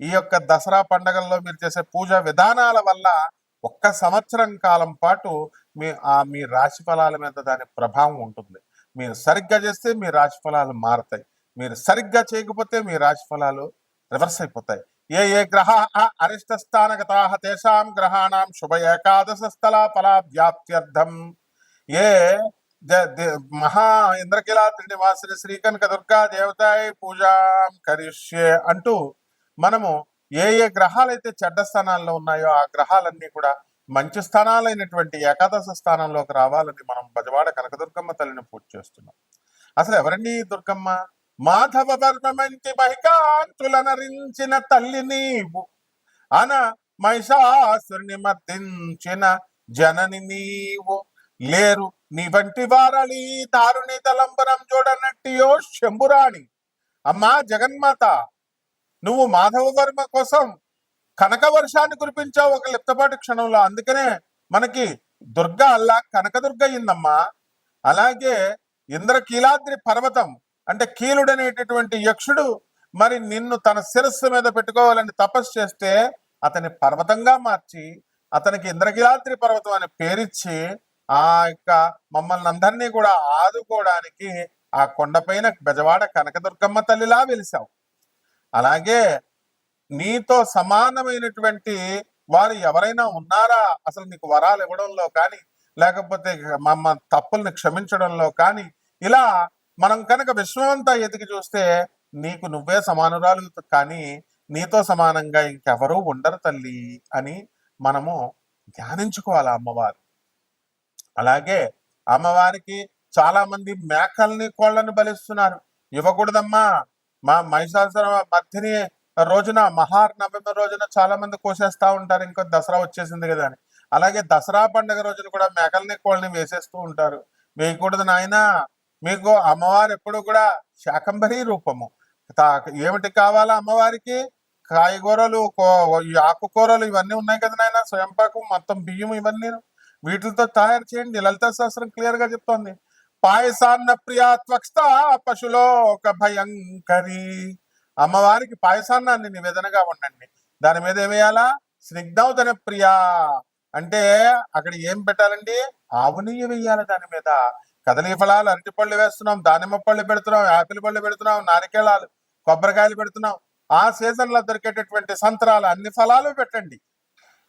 ఈ యొక్క దసరా పండగల్లో మీరు చేసే పూజా విధానాల వల్ల ఒక్క సంవత్సరం కాలం పాటు మీ ఆ మీ రాశి ఫలాల మీద దాని ప్రభావం ఉంటుంది. మీరు సరిగ్గా చేస్తే మీ రాశి ఫలాలు మారతాయి. మీరు సరిగ్గా చేయకపోతే మీ రాశి ఫలాలు రివర్స్ అయిపోతాయి. ఏ ఏ గ్రహ అరిష్ట స్థానగతా తేషాం గ్రహాణం శుభ ఏకాదశ స్థల ఫలాభ్యాప్త్యర్థం ఏ మహా ఇంద్రకిలాద్రి నివాసిని శ్రీ కనక దుర్గా దేవతాయ పూజాం కరిష్యే అంటూ మనము ఏ ఏ గ్రహాలైతే చెడ్డ స్థానాల్లో ఉన్నాయో ఆ గ్రహాలన్నీ కూడా మంచి స్థానాలైనటువంటి ఏకాదశ స్థానంలోకి రావాలని మనం బజవాడ కనకదుర్గమ్మ తల్లిని పూజ చేస్తున్నాం. అసలు ఎవరండి దుర్గమ్మ? మాధవ వర్మంటి మహికాంతులనరించిన తల్లి నీవు. అన మహిషాసుని మర్దించిన జనని నీవు. లేరు నీ వంటి వారళి దారుని తలంబరం చూడనట్టియో శంభురాణి. అమ్మా జగన్మాత నువ్వు మాధవ వర్మ కోసం కనక వర్షాన్ని కురిపించావు ఒక లిప్తపాటి క్షణంలో. అందుకనే మనకి దుర్గ అల్లా కనకదుర్గ అయిందమ్మా అలాగే ఇంద్రకీలాద్రి పర్వతం అంటే కీలుడనేటటువంటి యక్షుడు మరి నిన్ను తన శిరస్సు మీద పెట్టుకోవాలని తపస్సు చేస్తే అతని పర్వతంగా మార్చి అతనికి ఇంద్రకీలాద్రి పర్వతం అని పేరిచ్చి ఆ యొక్క మమ్మల్ని అందరినీ కూడా ఆదుకోవడానికి ఆ కొండపైన బెజవాడ కనకదుర్గమ్మ తల్లిలా వెలిసావు. అలాగే నీతో సమానమైనటువంటి వారు ఎవరైనా ఉన్నారా? అసలు నీకు వరాలు ఇవ్వడంలో కానీ లేకపోతే మమ్మ తప్పుల్ని క్షమించడంలో కానీ ఇలా మనం కనుక విశ్వమంతా ఎదిగి చూస్తే నీకు నువ్వే సమానురాలు కానీ నీతో సమానంగా ఇంకెవరూ ఉండరు తల్లి అని మనము ధ్యానించుకోవాలి అమ్మవారు. అలాగే అమ్మవారికి చాలా మంది మేకల్ని కోళ్ళని బలిస్తున్నారు. ఇవ్వకూడదమ్మా. మా మహిషాసుర మధ్యని రోజున మహానవమి రోజున చాలా మంది కోసేస్తా ఉంటారు. ఇంకో దసరా వచ్చేసింది కదా అని. అలాగే దసరా పండుగ రోజున కూడా మేకల్ని కోళ్ళని వేసేస్తూ ఉంటారు. వేయకూడదు నాయన. మీకు అమ్మవారు ఎప్పుడు కూడా శాకంబరీ రూపము. ఏమిటి కావాలా అమ్మవారికి? కాయగూరలు కో- ఈ ఆకుకూరలు ఇవన్నీ ఉన్నాయి కదా నాయన. స్వయంపాకం మొత్తం బియ్యం ఇవన్నీ వీటితో తయారు చేయండి. లలిత శాస్త్రం క్లియర్గా చెప్తోంది. పాయసాన్న ప్రియా త్వక్త పశులో ఒక భయంకరి. అమ్మవారికి పాయసాన్నాన్ని నివేదనగా ఉండండి. దాని మీద ఏమేయాలా? స్నిగ్ధౌతన ప్రియా. అంటే అక్కడ ఏం పెట్టాలండి? ఆవు నెయ్యి వేయాలి దాని మీద. కదలీ ఫలాలు అరటి పళ్ళు వేస్తున్నాం దానిమ్మ పళ్ళు పెడుతున్నాం యాపిల్ పళ్ళు పెడుతున్నాం నారికేళాలు కొబ్బరికాయలు పెడుతున్నాం. ఆ సీజన్లో దొరికేటటువంటి సంతరాలు అన్ని ఫలాలు పెట్టండి.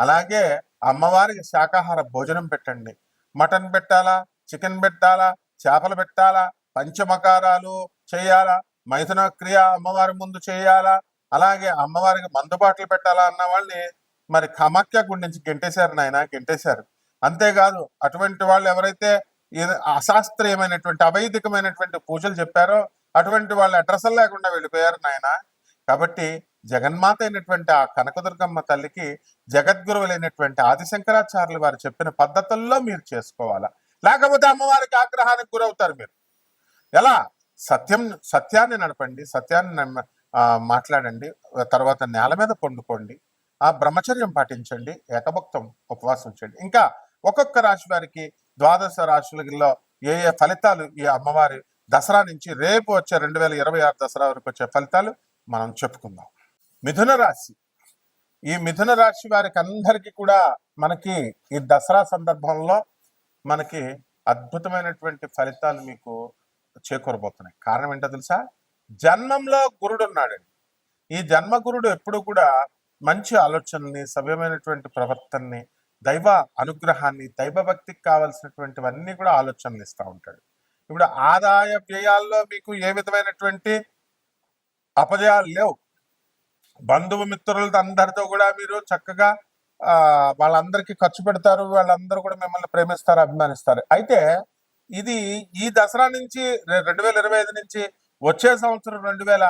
అలాగే అమ్మవారికి శాకాహార భోజనం పెట్టండి. మటన్ పెట్టాలా? చికెన్ పెట్టాలా? చేపలు పెట్టాలా? పంచమకారాలు చేయాలా? మైథున క్రియ అమ్మవారి ముందు చేయాలా? అలాగే అమ్మవారికి మందుబాట్లు పెట్టాలా అన్న వాళ్ళని మరి కమాఖ్య గుడి నుంచి గెంటేశారు నాయన గెంటేశారు. అంతేకాదు అటువంటి వాళ్ళు ఎవరైతే అశాస్త్రీయమైనటువంటి అవైదికమైనటువంటి పూజలు చెప్పారో అటువంటి వాళ్ళు అడ్రస్ లేకుండా వెళ్ళిపోయారు నాయన. కాబట్టి జగన్మాత అయినటువంటి ఆ కనకదుర్గమ్మ తల్లికి జగద్గురువులైనటువంటి ఆదిశంకరాచార్యులు వారు చెప్పిన పద్ధతుల్లో మీరు చేసుకోవాలా? లేకపోతే అమ్మవారికి ఆగ్రహానికి గురవుతారు మీరు. ఎలా? సత్యం సత్యాన్ని నడపండి సత్యాన్ని నమ్మ- మాట్లాడండి తర్వాత నేల మీద పండుకోండి ఆ బ్రహ్మచర్యం పాటించండి ఏకభక్తం ఉపవాసం చేయండి ఇంకా ఒక్కొక్క రాశి వారికి ద్వాదశ రాశులలో ఏ ఏ ఫలితాలు ఈ అమ్మవారి దసరా నుంచి రేపు వచ్చే రెండు వేల ఇరవై ఆరు దసరా వరకు వచ్చే ఫలితాలు మనం చెప్పుకుందాం. మిథున రాశి. ఈ మిథున రాశి వారికి అందరికీ కూడా మనకి ఈ దసరా సందర్భంలో మనకి అద్భుతమైనటువంటి ఫలితాలు మీకు చేకూరబోతున్నాయి. కారణం ఏంటో తెలుసా? జన్మంలో గురుడు ఉన్నాడండి ఈ జన్మ గురుడు ఎప్పుడు కూడా మంచి ఆలోచనని సవ్యమైనటువంటి ప్రవర్తనని దైవ అనుగ్రహాన్ని దైవ భక్తికి కావలసినటువంటివన్నీ కూడా ఆలోచనలు ఇస్తూ ఉంటాడు. ఇప్పుడు ఆదాయ వ్యయాల్లో మీకు ఏ విధమైనటువంటి అపజయాలు లేవు. బంధువు మిత్రులతో అందరితో కూడా మీరు చక్కగా వాళ్ళందరికీ ఖర్చు పెడతారు వాళ్ళందరూ కూడా మిమ్మల్ని ప్రేమిస్తారు అభిమానిస్తారు. అయితే ఇది ఈ దసరా నుంచి రెండు వేల ఇరవై ఐదు నుంచి వచ్చే సంవత్సరం రెండు వేల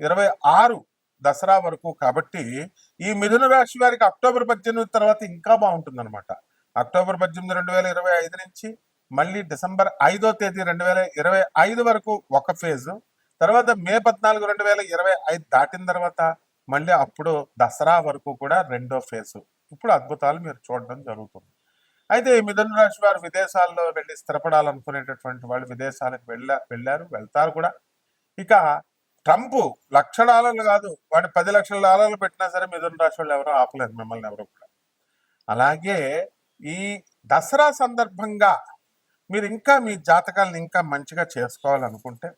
ఇరవై ఆరు దసరా వరకు కాబట్టి ఈ మిథున రాశి వారికి అక్టోబర్ పద్దెనిమిది తర్వాత ఇంకా బాగుంటుంది అనమాట అక్టోబర్ పద్దెనిమిది రెండు వేల ఇరవై ఐదు నుంచి మళ్ళీ డిసెంబర్ ఐదో తేదీ రెండు వేల ఇరవై ఐదు వరకు ఒక ఫేజు. తర్వాత మే పద్నాలుగు రెండు వేల ఇరవై ఐదు దాటిన తర్వాత మళ్ళీ అప్పుడు దసరా వరకు కూడా రెండో ఫేజ్. ఇప్పుడు అద్భుతాలు మీరు చూడడం జరుగుతుంది. అయితే ఈ మిథున రాశి వారు విదేశాల్లో వెళ్ళి స్థిరపడాలనుకునేటటువంటి వాళ్ళు విదేశాలకు వెళ్ళ వెళ్ళారు వెళ్తారు కూడా. ఇక ట్రంప్ లక్ష డాలర్లు కాదు వాడు పది లక్షల డాలర్లు పెట్టినా సరే మిథున రాశి వాళ్ళు ఎవరో ఆపలేదు మిమ్మల్ని ఎవరు కూడా. అలాగే ఈ దసరా సందర్భంగా మీరు ఇంకా మీ జాతకాలను ఇంకా మంచిగా చేసుకోవాలనుకుంటే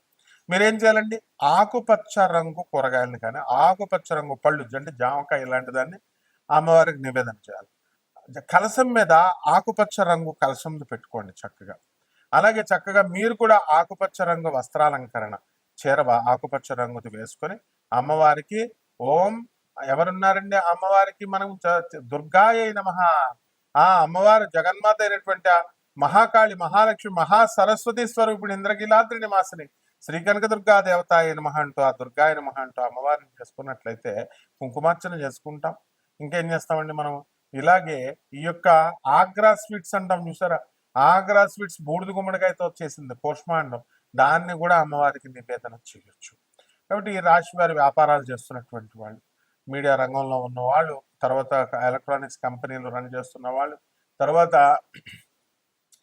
మీరేం చేయాలండి? ఆకుపచ్చ రంగు కూరగాయలను కానీ ఆకుపచ్చ రంగు పళ్ళు అంటే జామకాయ ఇలాంటి దాన్ని అమ్మవారికి నివేదన చేయాలి. కలసం మీద ఆకుపచ్చ రంగు కలసం పెట్టుకోండి చక్కగా. అలాగే చక్కగా మీరు కూడా ఆకుపచ్చ రంగు వస్త్రాలంకరణ చీర ఆకుపచ్చ రంగుది వేసుకొని అమ్మవారికి ఓం ఎవరున్నారండి అమ్మవారికి మనం దుర్గాయ నమ. ఆ అమ్మవారు జగన్మాత అయినటువంటి మహాకాళి మహాలక్ష్మి మహా సరస్వతి స్వరూపిణి ఇంద్రగిలాద్రి నివాసిని శ్రీ కనకదుర్గా దేవతాయ నమ అంటూ ఆ దుర్గాయ నమ అంటూ అమ్మవారిని చేసుకున్నట్లయితే కుంకుమార్చన చేసుకుంటాం. ఇంకేం చేస్తామండి మనం? ఇలాగే ఈ యొక్క ఆగ్రా స్వీట్స్ అంటాం చూసారా? ఆగ్రా స్వీట్స్ బూడిద గుమ్మడికాయతో వచ్చేసింది పోష్మాండం. దాన్ని కూడా అమ్మవారికి నివేదన చేయొచ్చు. కాబట్టి ఈ రాశి వారి వ్యాపారాలు చేస్తున్నటువంటి వాళ్ళు మీడియా రంగంలో ఉన్న వాళ్ళు తర్వాత ఎలక్ట్రానిక్స్ కంపెనీలు రన్ చేస్తున్న వాళ్ళు తర్వాత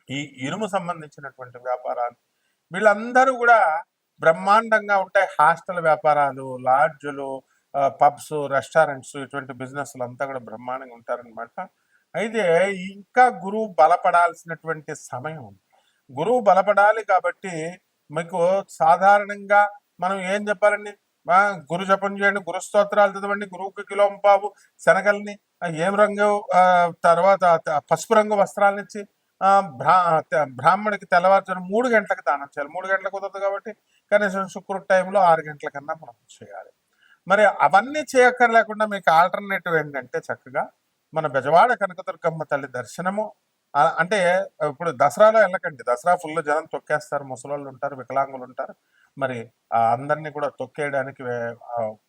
ఈ ఇనుము సంబంధించినటువంటి వ్యాపారాలు వీళ్ళందరూ కూడా బ్రహ్మాండంగా ఉంటాయి. హాస్టల్ వ్యాపారాలు లాడ్జులు పబ్స్ రెస్టారెంట్స్ ఇటువంటి బిజినెస్లు అంతా కూడా బ్రహ్మాండంగా ఉంటారనమాట అయితే ఇంకా గురువు బలపడాల్సినటువంటి సమయం గురువు బలపడాలి కాబట్టి మీకు సాధారణంగా మనం ఏం చెప్పాలండి? గురు జపం చేయండి గురు స్తోత్రాలు చదవండి గురువుకి కిలోంపావు శనగల్ని ఏం రంగు తర్వాత పసుపు రంగు వస్త్రాలను ఇచ్చి బ్రా బ్రాహ్మణికి తెల్లవారుజాము మూడు గంటలకు దానం చేయాలి. మూడు గంటలకు కుదరదు కాబట్టి కనీసం శుక్రుడు టైంలో ఆరు గంటల కన్నా మనం చేయాలి. మరి అవన్నీ చేయక్కర్లేకుండా మీకు ఆల్టర్నేటివ్ ఏంటంటే చక్కగా మన బెజవాడ కనకదుర్గమ్మ తల్లి దర్శనము. అంటే ఇప్పుడు దసరాలో వెళ్ళకండి. దసరా ఫుల్ జనం తొక్కేస్తారు. ముసలోళ్ళు ఉంటారు వికలాంగులు ఉంటారు. మరి అందరినీ కూడా తొక్కేయడానికి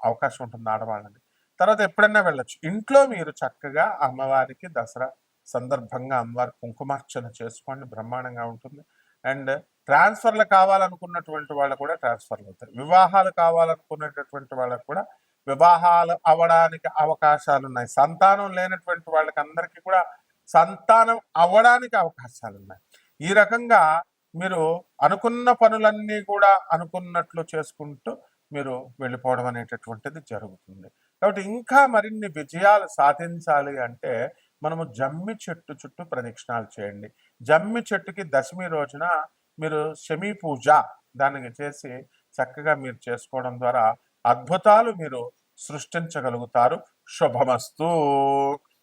అవకాశం ఉంటుంది ఆడవాళ్ళని. తర్వాత ఎప్పుడైనా వెళ్ళొచ్చు. ఇంట్లో మీరు చక్కగా అమ్మవారికి దసరా సందర్భంగా అమ్మవారి కుంకుమార్చన చేసుకోండి. బ్రహ్మాండంగా ఉంటుంది. అండ్ ట్రాన్స్ఫర్లు కావాలనుకున్నటువంటి వాళ్ళు కూడా ట్రాన్స్ఫర్లు అవుతాయి వివాహాలు కావాలనుకునేటటువంటి వాళ్ళకు కూడా వివాహాలు అవ్వడానికి అవకాశాలు ఉన్నాయి. సంతానం లేనటువంటి వాళ్ళకి అందరికీ కూడా సంతానం అవ్వడానికి అవకాశాలు ఉన్నాయి. ఈ రకంగా మీరు అనుకున్న పనులన్నీ కూడా అనుకున్నట్లు చేసుకుంటూ మీరు వెళ్ళిపోవడం అనేటటువంటిది జరుగుతుంది. కాబట్టి ఇంకా మరిన్ని విజయాలు సాధించాలి అంటే మనము జమ్మి చెట్టు చుట్టూ ప్రదక్షిణాలు చేయండి. జమ్మి చెట్టుకి దశమి రోజున మీరు శమీ పూజ దానికి చేసి చక్కగా మీరు చేసుకోవడం ద్వారా అద్భుతాలు మీరు సృష్టించగలుగుతారు. శుభమస్తు.